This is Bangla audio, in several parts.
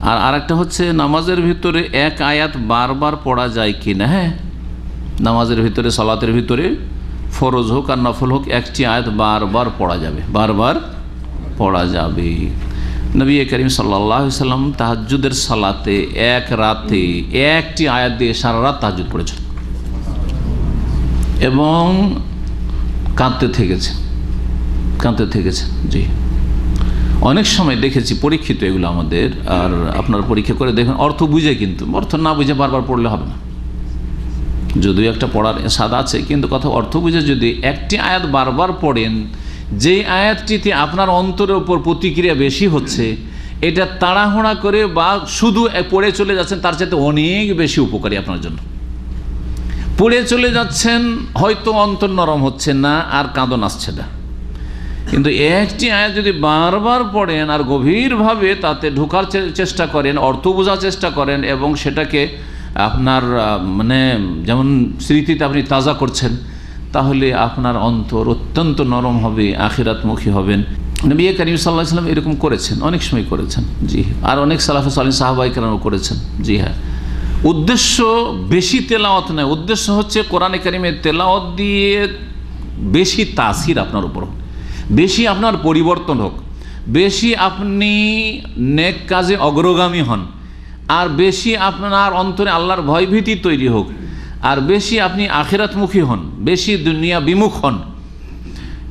আর আরেকটা হচ্ছে, নামাজের ভিতরে এক আয়াত বারবার পড়া যায় কি না হ্যাঁ? নামাজের ভিতরে, সালাতের ভিতরে ফরজ হোক আর নফল হোক, একটি আয়াত বারবার পড়া যাবে, বারবার পড়া যাবে। নবী করিম সাল্লাহ সাল্লাম তাহাজুদের সালাতে এক রাতে একটি আয়াত দিয়ে সারা রাত তাহাজুদ পড়েছেন। এবং কাঁদতে থেকেছে কাঁদতে থেকেছে জি। অনেক সময় দেখেছি পরীক্ষিত এগুলো আমাদের, আর আপনার পরীক্ষা করে দেখুন, অর্থ বুঝে কিন্তু, অর্থ না বুঝে বারবার পড়লে হবে না। যদিও একটা পড়ার স্বাদ আছে, কিন্তু কথা অর্থ বুঝে যদি একটি আয়াত বারবার পড়েন, যেই আয়াতটিতে আপনার অন্তরের উপর প্রতিক্রিয়া বেশি হচ্ছে, এটা তাড়াহুড়া করে বা শুধু পড়ে চলে যাচ্ছেন, তার চাইতে অনেক বেশি উপকারী আপনার জন্য। পড়ে চলে যাচ্ছেন, হয়তো অন্তর নরম হচ্ছে না, আর কাঁদন আসছে না। কিন্তু একটি আয়াত যদি বারবার পড়েন আর গভীরভাবে তাতে ঢোকার চেষ্টা করেন, অর্থ বোঝার চেষ্টা করেন এবং সেটাকে আপনার মানে যেমন স্মৃতিতে আপনি তাজা করছেন, তাহলে আপনার অন্তর অত্যন্ত নরম হবে, আখিরাতমুখী হবেন। নবী করিম সাল্লাহ সাল্লাম এরকম করেছেন, অনেক সময় করেছেন, জি আর অনেক সালাফে সালিম সাহাবাই কেন করেছেন, জি হ্যাঁ। উদ্দেশ্য বেশি তেলাওয়াত নয়, উদ্দেশ্য হচ্ছে কোরআনে কারিমের তেলাওয়াত দিয়ে বেশি তাসির আপনার উপর বেশি আপনার পরিবর্তন হোক। বেশি আপনি নেক কাজে অগ্রগামী হন। আর বেশি আপনার অন্তরে আল্লাহর ভয়ভীতি তৈরি হোক। আর বেশি আপনি আখেরাতমুখী হন। বেশি দুনিয়া বিমুখ হন।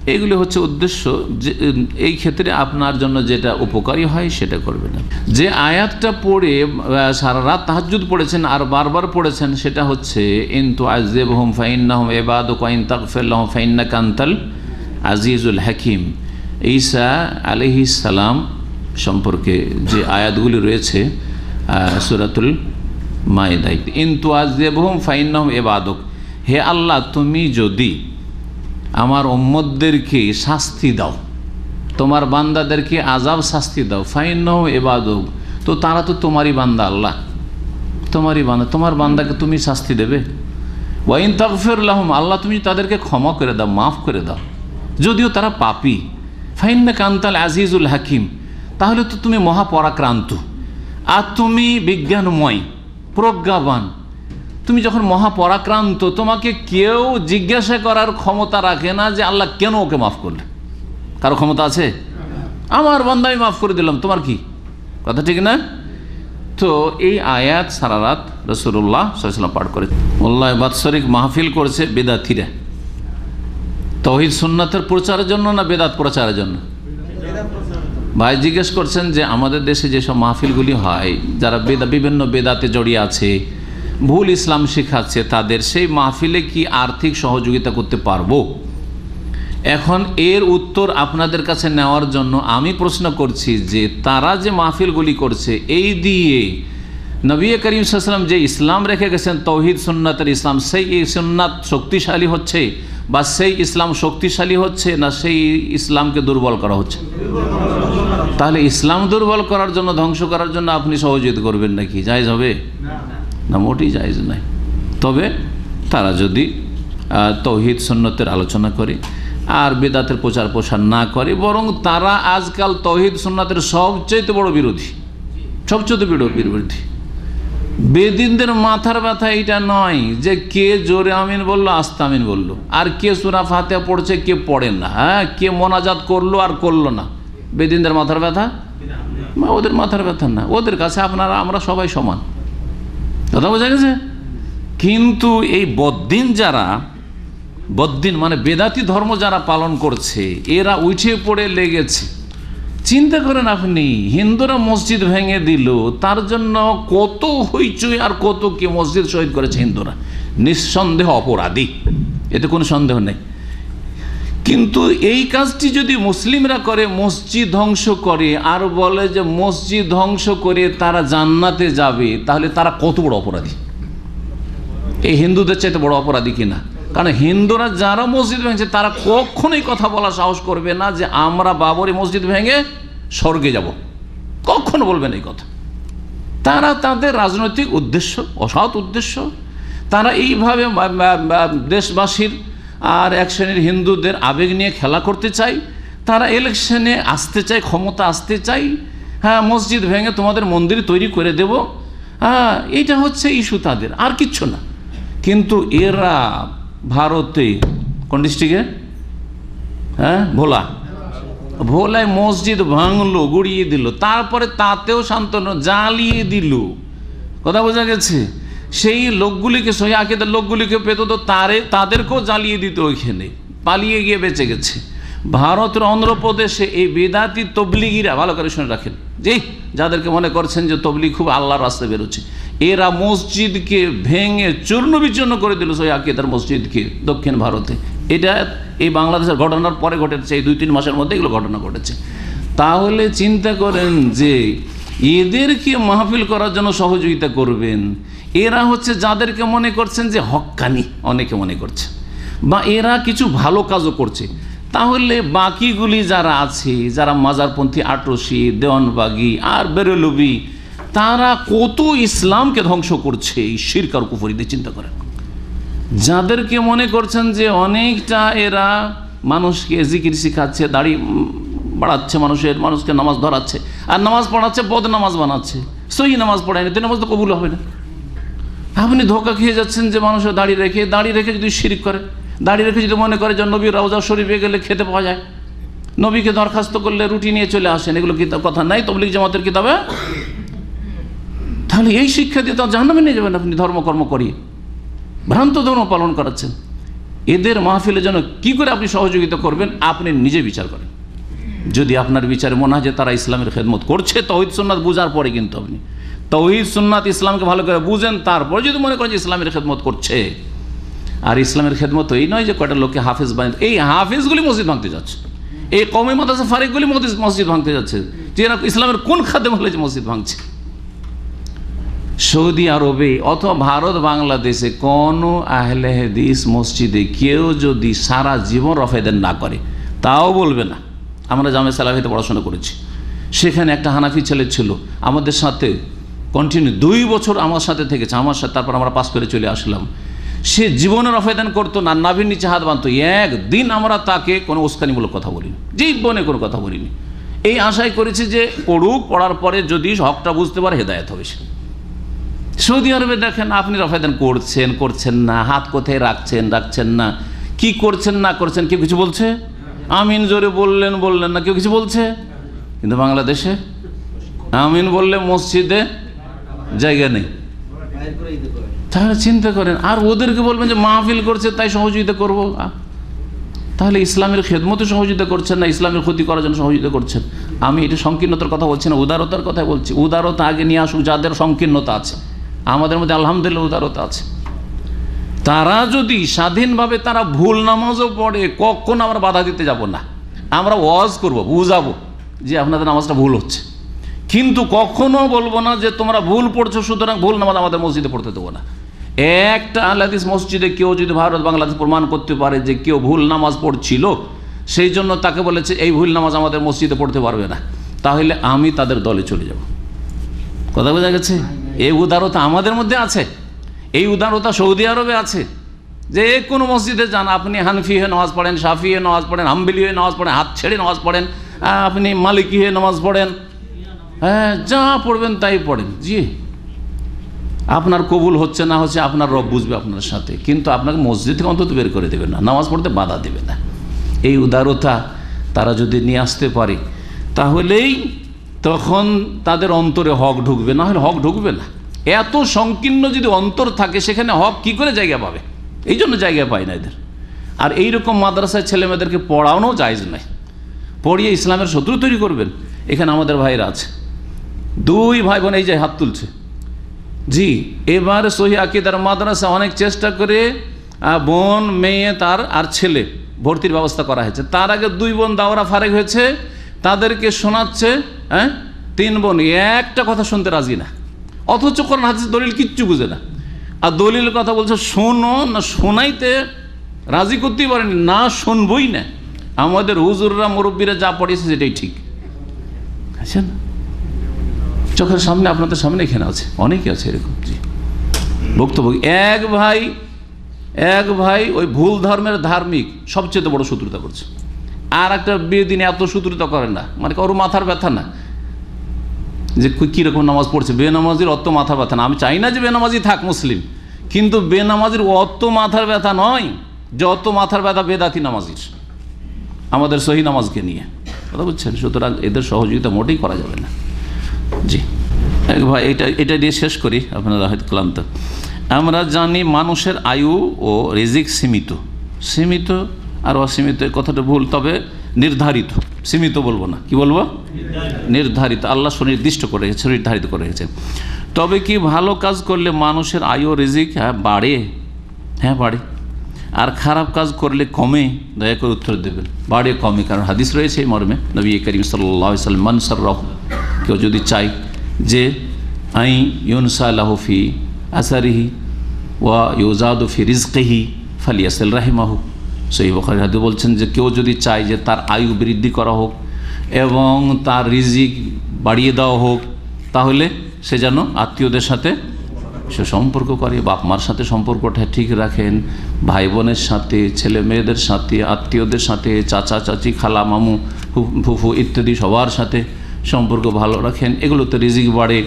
এইগুলি হচ্ছে উদ্দেশ্য যে, এই ক্ষেত্রে আপনার জন্য যেটা উপকারী হয় সেটা করবেন যে আয়াতটা পড়ে সারা রাত তাহাজুদ পড়েছেন আর বারবার পড়েছেন সেটা হচ্ছে ইন্তু আজদেব হোম ফাইন্নাহম এবাদ ও কয়েন তাকফেল্লাহম ফাইন্না কান্তাল আজিজুল হাকিম ঈসা আলহি সালাম সম্পর্কে যে আয়াতগুলি রয়েছে সুরাতুল মায়েদাই ইন্তু আজদেবহম ফাইন্নাহম এবাদক হে আল্লাহ, তুমি যদি আমার ওম্মদদেরকে শাস্তি দাও, তোমার বান্দাদেরকে আজাব শাস্তি দাও, ফাইন্নাহম এবাদক তো তারা তো তোমারই বান্দা আল্লাহ। তোমারই বান্দা, তোমার বান্দাকে তুমি শাস্তি দেবে। ওয়াইন তাকফিরুল্লাহম আল্লাহ তুমি তাদেরকে ক্ষমা করে দাও, মাফ করে দাও। যদিও তারা পাপি। ফাইন্না কান্তাল আজিজুল হাকিম। তাহলে তো তুমি মহাপরাক্রান্ত। আর তুমি বিজ্ঞানময়, প্রজ্ঞাবান। তুমি যখন মহাপরাক্রান্ত, তোমাকে কেউ জিজ্ঞাসা করার ক্ষমতা রাখে না যে আল্লাহ কেন ওকে মাফ করলে। কারও ক্ষমতা আছে? আমার বন্ধ আমি মাফ করে দিলাম, তোমার কি? কথা ঠিক না? তো এই আয়াত সারা রাত রসুল্লাহ সাল্লাম পাঠ করে উল্লাহ বাৎসরিক মাহফিল করেছে বেদাথিরা তহিদ সুন্নাতের প্রচারের জন্য না বেদাত প্রচারের জন্য? ভাই জিজ্ঞেস করছেন যে আমাদের দেশে যেসব মাহফিলগুলি হয়, যারা বেদা, বিভিন্ন বেদাতে জড়িয়ে আছে, ভুল ইসলাম শেখাচ্ছে, তাদের সেই মাহফিলে কি আর্থিক সহযোগিতা করতে পারব? এখন এর উত্তর আপনাদের কাছে নেওয়ার জন্য আমি প্রশ্ন করছি যে তারা যে মাহফিলগুলি করছে, এই দিয়ে নবী করিম সাল্লাম যে ইসলাম রেখে গেছেন, তৌহিদ সুন্নাতের ইসলাম, সেই সুন্নাত শক্তিশালী হচ্ছে? বা সেই ইসলাম শক্তিশালী হচ্ছে না সেই ইসলামকে দুর্বল করা হচ্ছে? তাহলে ইসলাম দুর্বল করার জন্য, ধ্বংস করার জন্য আপনি সহযোগিতা করবেন নাকি? জায়জ হবে? না, মোটেই জায়জ নাই তবে তারা যদি তৌহিদ সন্ন্যতের আলোচনা করে আর বেদাতের প্রচার প্রসার না করে, বরং তারা আজকাল তৌহিদ সন্ন্যতের সবচেয়ে বড় বিরোধী সবচেয়ে বিরোধী বেদিনদের মাথার ব্যথা এইটা নয় যে কে জোরে আমিন বলল, আস্তে আমিন বলল। আর কে সুরা ফাতে পড়ছে, কে পড়ে না। হ্যাঁ কে মোনাজাত করল আর করল না। বেদিনদের মাথার ব্যথা? ওদের মাথার ব্যথা না। ওদের কাছে আপনারা, আমরা সবাই সমান। কথা বোঝা গেছে? কিন্তু এই বদ্দিন যারা, বদ্দিন মানে বেদাতি ধর্ম যারা পালন করছে, এরা উঠে পড়ে লেগেছে। চিন্তা করেন আপনি, হিন্দুরা মসজিদ ভেঙে দিল, তার জন্য কত হইচই আর কত কে মসজিদ শহীদ করেছে হিন্দুরা। নিঃসন্দেহ অপরাধী, এতে কোনো সন্দেহ নেই। কিন্তু এই কাজটি যদি মুসলিমরা করে, মসজিদ ধ্বংস করে, আর বলে যে মসজিদ ধ্বংস করে তারা জান্নাতে যাবে, তাহলে তারা কত বড় অপরাধী? এই হিন্দুদের চাইতে বড় অপরাধী কিনা? কারণ হিন্দুরা যারা মসজিদ ভেঙেছে, তারা কখনোই কথা বলা সাহস করবে না যে আমরা বাবরি মসজিদ ভেঙে স্বর্গে যাব। কখনো বলবেন এই কথা। তারা তাদের রাজনৈতিক উদ্দেশ্য, অসৎ উদ্দেশ্য, তারা এইভাবে দেশবাসীর আর এক শ্রেণির হিন্দুদের আবেগ নিয়ে খেলা করতে চাই তারা ইলেকশনে আসতে চায়, ক্ষমতা আসতে চাই হ্যাঁ মসজিদ ভেঙে তোমাদের মন্দির তৈরি করে দেব। হ্যাঁ এইটা হচ্ছে ইস্যু তাদের, আর কিচ্ছু না। কিন্তু এরা ভারতে, কোন ডিস্ট্রিক্টে হ্যাঁ ভোলা। ভোলায় মসজিদ ভাঙলো, গুড়িয়ে দিল, তারপরে তাতেও শান্তনু জ্বালিয়ে দিল। কথা বোঝা গেছে? সেই লোকগুলিকে সহি আকিদের লোকগুলিকে পেত তো তারে, তাদেরকেও জ্বালিয়ে দিত ওইখানে, পালিয়ে গিয়ে বেঁচে গেছে। ভারতের অন্ধ্রপ্রদেশে এই বেদাতি তবলিগিরা, ভালো করে শুনে রাখেন, যে যাদেরকে মনে করছেন যে তবলিগ খুব আল্লাহর রাস্তায় বেরোচ্ছে, এরা মসজিদকে ভেঙে চূর্ণ বিচূর্ণ করে দিল সহি আকিদার মসজিদকে দক্ষিণ ভারতে। এটা এই বাংলাদেশের ঘটনার পরে ঘটেছে, এই দুই তিন মাসের মধ্যে এগুলো ঘটনা ঘটেছে। তাহলে চিন্তা করেন যে এদেরকে মাহফিল করার জন্য সহযোগিতা করবেন, এরা হচ্ছে যাদেরকে মনে করছেন যে হক্কানি, অনেকে মনে করছে, বা এরা কিছু ভালো কাজও করছে। তাহলে বাকিগুলি যারা আছে, যারা মাজারপন্থী, আটরসি, দেওয়ানবাগি আর বেরলবি, তারা কত ইসলামকে ধ্বংস করছে এই শিরকার কুফরিদের চিন্তা করেন। যাদেরকে মনে করছেন যে অনেকটা এরা মানুষকে জিকির শিখাচ্ছে, দাড়ি বাড়াচ্ছে মানুষের, মানুষকে নামাজ ধরাচ্ছে, আর নামাজ পড়াচ্ছে বদ নামাজ বানাচ্ছে, সহি নামাজ পড়ায়নি, তো নামাজ তো কবুল হবে না। আপনি ধোকা খেয়ে যাচ্ছেন যে মানুষের দাড়ি রেখে দাড়ি রেখে যদি শিরিক করে দাড়ি রেখে যদি মনে করে যে নবীর রাউজা শরীফে গেলে খেতে পাওয়া যায়। নবীকে দরখাস্ত করলে রুটি নিয়ে চলে আসেন, এগুলো কিতাব কথা নাই তবলিক জামাতের কিতাবে? তাহলে এই শিক্ষা দিয়ে তো জাহান্নামে নিয়ে যাবেন আপনি, ধর্মকর্ম করিয়ে। ভ্রান্ত ধর্ম পালন করাচ্ছেন। এদের মাহফিলের জন্য কি করে আপনি সহযোগিতা করবেন, আপনি নিজে বিচার করেন। যদি আপনার বিচারে মনে হয় যে তারা ইসলামের খেদমত করছে, তহিদ সুন্নাত বুঝার পরে কিন্তু আপনি। তহিদ সুন্নাত ইসলামকে ভালো করে বুঝেন, তারপরে যদি মনে করেন যে ইসলামের খেদমত করছে। আর ইসলামের খেদমত এই নয় যে কয়টা লোককে হাফেজ বানিয়ে এই হাফেজগুলি মসজিদ ভাঙতে যাচ্ছে। এই কমে মাদাসা ফারিকগুলি মসজিদ- ভাঙতে যাচ্ছে। যে ইসলামের কোন খাদ্য হলে যে মসজিদ ভাঙছে? সৌদি আরবে অথবা ভারত, বাংলাদেশে কোনো আহলে হাদিস মসজিদে কেউ যদি সারা জীবন রফেদেন না করে, তাও বলবে না। আমরা জামে সালাফিতে পড়াশোনা করেছি। সেখানে একটা হানাফি ছেলে ছিল। আমাদের সাথে কন্টিনিউ দুই বছর আমার সাথে থেকেছে। আমার সাথে তারপর আমরা পাস করে চলে আসলাম। সে জীবনের রফেদান করতো, না নাভির নিচে হাত বাঁধতো। একদিন আমরা তাকে কোনো উস্কানিমূলক কথা বলিনি। জীবনে কোনো কথা বলিনি। এই আশাই করেছি যে পড়ুক, পড়ার পরে যদি হকটা বুঝতে পারে, হেদায়ত হবে সে। সৌদি আরবে দেখেন, আপনি রফায়দান করছেন করছেন না, হাত কোথায় রাখছেন রাখছেন না, কি করছেন, না করছেন, কেউ কিছু বলছে? আমিন জোরে বললেন বললেন না, কেউ কিছু বলছে? কিন্তু বাংলাদেশে আমিন বললে মসজিদে জায়গা নেই। তাহলে চিন্তা করেন, আর ওদেরকে বলবেন যে মাহফিল করছে, তাই সহযোগিতা করব? তাহলে ইসলামের খেদমতে সহযোগিতা করছেন না, ইসলামের ক্ষতি করার জন্য সহযোগিতা করছেন? আমি এটা সংকীর্ণতার কথা বলছি না, উদারতার কথা বলছি। উদারতা আগে নিয়ে আসুক, যাদের সংকীর্ণতা আছে। আমাদের মধ্যে আলহামদুলিল্লাহ উদারতা আছে। তারা যদি স্বাধীনভাবে তারা ভুল নামাজও পড়ে, কখন আমরা বাধা দিতে যাব না। আমরা ওয়াজ করব, বুঝাবো যে আপনাদের নামাজটা ভুল হচ্ছে। কিন্তু কখনো বলব না যে তোমরা ভুল পড়ছো, সুতরাং ভুল নামাজ আমাদের মসজিদে পড়তে দেবো না। একটা আহলাদিস মসজিদে কেউ যদি ভারত বাংলাদেশ প্রমাণ করতে পারে যে কেউ ভুল নামাজ পড়ছিল, সেই জন্য তাকে বলেছে, এই ভুল নামাজ আমাদের মসজিদে পড়তে পারবে না। তাহলে আমি তাদের দলে চলে যাব। কথা বোঝা গেছে? এই উদারতা আমাদের মধ্যে আছে। এই উদারতা সৌদি আরবে আছে। যে কোনো মসজিদে যান, আপনি হানফি হয়ে নামাজ পড়েন সাফি হয়ে নামাজ পড়েন, হাম্বিলি হয়ে নামাজ পড়েন, হাত ছেড়ে নামাজ পড়েন আপনি মালিকি হয়ে নামাজ পড়েন হ্যাঁ যা পড়বেন তাই পড়েন। জি। আপনার কবুল হচ্ছে না হচ্ছে আপনার রব বুঝবে আপনার সাথে। কিন্তু আপনাকে মসজিদ থেকে অন্তত বের করে দেবে না, নামাজ পড়তে বাধা দেবে না। এই উদারতা তারা যদি নিয়ে আসতে পারে, তাহলেই তখন তাদের অন্তরে হক ঢুকবে, না হলে হক ঢুকবে না। এত সংকীর্ণ যদি অন্তর থাকে, সেখানে হক কি করে জায়গা পাবে? এই জন্য জায়গা পায় না এদের। আর এই রকম মাদ্রাসায় ছেলেমেয়েদেরকে পড়ানো জায়জ নাই পড়িয়ে ইসলামের শত্রু তৈরি করবেন। এখানে আমাদের ভাইরা আছে। দুই ভাই বোন এই যে হাত তুলছে। জি, এবার সহি আকিদার মাদ্রাসা অনেক চেষ্টা করে বোন, মেয়ে, তার আর ছেলে ভর্তির ব্যবস্থা করা হয়েছে। তার আগে দুই বোন দাওরা ফারেক হয়েছে, তাদেরকে শোনাচ্ছে হ্যাঁ? তিন বোন, একটা কথা শুনতে রাজি না। অথচ কোরআন হাদিস দলিল কিচ্ছু বুঝে না। আর দলিলের কথা বলছে, শোনো না শোনাইতে রাজি করতেই পারেনি, না শুনবই না। আমাদের হুজুররা, মুরব্বীরা যা পড়িয়েছে সেটাই ঠিক। আচ্ছা না? চোখের সামনে আপনাদের সামনে এখানে আছে। অনেকে আছে এরকম, জি। বক্তব্য এক ভাই এক ভাই ওই ভুল ধর্মের ধার্মিক, সবচেয়ে বড় শত্রুতা করছে। আর একটা বিয়ে দিনে এত শত্রুতা করে না। মানে কারও মাথার ব্যথা না। যে কীরকম নামাজ পড়ছে? বেনামাজির অত মাথা ব্যথা না। আমি চাই না যে বেনামাজি থাক মুসলিম। কিন্তু বেনামাজির অত মাথার ব্যথা নয় যত মাথার ব্যথা বেদাতি নামাজির। আমাদের সহি নামাজকে নিয়ে। কথা বুঝছেন? সুতরাং এদের সহযোগিতা মোটেই করা যাবে না। জি। ভাই, এটা এটা দিয়ে শেষ করি, আপনারা হয়তো ক্লান্ত। আমরা জানি মানুষের আয়ু ও রিজিক সীমিত। সীমিত আর অসীমিত কথাটা ভুল, তবে নির্ধারিত। সীমিত বলব না। কি বলব? নির্ধারিত। আল্লাহ সুনির্দিষ্ট করে রেখেছে, নির্ধারিত করে রেখেছে। তবে কি ভালো কাজ করলে মানুষের আয়ু ও রিজিক হ্যাঁ বাড়ে? হ্যাঁ বাড়ে। আর খারাপ কাজ করলে কমে? দয়া করে উত্তর দেবেন। বাড়ে, কমে। কারণ হাদিস রয়েছে এই মর্মে। নবী করিম সাল্লাহ সাল্লাম মানসার রহ কেউ যদি চাই যে, আই ইউনসা লাহফি আসারিহি ওয়া ইউজাদু ফি রিজকেহি ফালিয়াসেল রাহিমাহু। সেই বখারি হাদি বলছেন যে, কেউ যদি চায় যে তার আয়ু বৃদ্ধি করা হোক এবং তার রিজিক বাড়িয়ে দেওয়া হোক, তাহলে সে যেন আত্মীয়দের সাথে সে সম্পর্ক করে বাপ মার সাথে সম্পর্কটা ঠিক রাখেন ভাই বোনের সাথে, ছেলে মেয়েদের সাথে, আত্মীয়দের সাথে চাচা চাচি খালা মামু ফুফু ইত্যাদি সবার সাথে সম্পর্ক ভালো রাখেন। এগুলোতে রিজিক বাড়ে।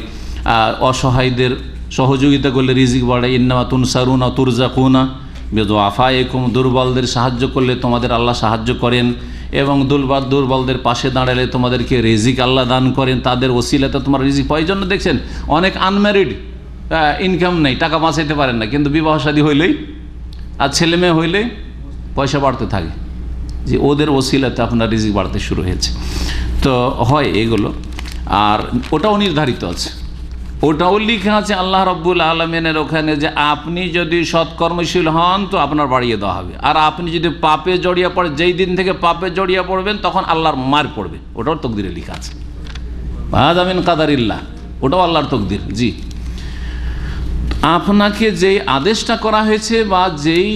অসহায়দের সহযোগিতা করলে রিজিক বাড়ে। ইন্নামা তুনসারুনা তুরজাকুনা বেদো আফায়েকুম দুর্বলদের সাহায্য করলে তোমাদের আল্লাহ সাহায্য করেন এবং দুর্বল দুর্বলদের পাশে দাঁড়ালে তোমাদেরকে রিজিক আল্লাহ দান করেন। তাদের ওসিলাতে তোমার রিজিক পাওয়ার জন্য দেখছেন, অনেক আনম্যারিড ইনকাম নেই, টাকা বাঁচাইতে পারেন না। কিন্তু বিবাহ শাদী হইলেই আর ছেলে মেয়ে হইলেই পয়সা বাড়তে থাকে। যে ওদের ওসিলাতে আপনার রিজিক বাড়তে শুরু হয়েছে। তো হয় এগুলো, আর ওটাও নির্ধারিত আছে। ওটাও লিখা আছে আল্লাহ রব্বুল আলমিনের ওখানে যে আপনি যদি সৎকর্মশীল হন তো আপনার বাড়িয়ে দেওয়া হবে। আর আপনি যদি পাপে জড়িয়ে পড়ে, যেই দিন থেকে পাপে জড়িয়ে পড়বেন তখন আল্লাহর মার পড়বে। ওটাও তকদিরে লিখা আছে। বাহাদামিন কাদারিল্লাহ, ওটাও আল্লাহর তকদির, জি। আপনাকে যেই আদেশটা করা হয়েছে বা যেই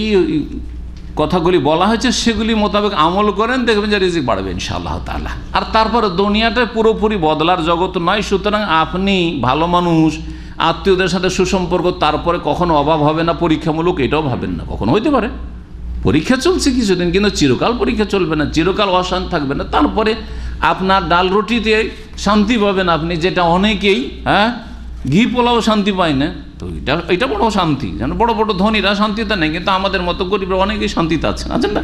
কথাগুলি বলা হয়েছে, সেগুলি মোতাবেক আমল করেন, দেখবেন যে রিজিক বাড়বে ইনশাআল্লাহ তাআলা। আর তারপরে দুনিয়াটা পুরোপুরি বদলার জগৎ নয়, সুতরাং আপনি ভালো মানুষ, আত্মীয়দের সাথে সুসম্পর্ক, তারপরে কখনো অভাব হবে না, পরীক্ষামূলক এটাও ভাবেন না, কখনো হইতে পারে। পরীক্ষা চলছে কিছুদিন, কিন্তু চিরকাল পরীক্ষা চলবে না, চিরকাল অশান্ত থাকবে না। তারপরে আপনার ডাল রুটিতে শান্তি পাবেন আপনি, যেটা অনেকেই হ্যাঁ ঘি পোলাও শান্তি পায় না। তো এটা এটা বড় শান্তি। যেন বড় বড় ধনীরা শান্তিতে নেই, কিন্তু আমাদের মতো গরিবরা অনেকেই শান্তিতে আছেন আছেন না?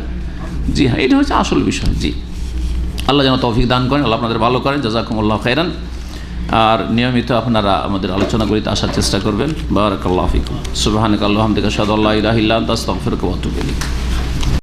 জি হ্যাঁ এটা হচ্ছে আসল বিষয়, জি। আল্লাহ যেন তৌফিক দান করেন, আল্লাহ আপনাদের ভালো করেন, জাজাকুমুল্লাহ খাইরান আর নিয়মিত আপনারা আমাদের আলোচনাগুলিতে আসার চেষ্টা করবেন। বারাকাল্লাহ ফিকুম। সাদ হামদিকা শাহাদু দাস ইলাহা ইল্লা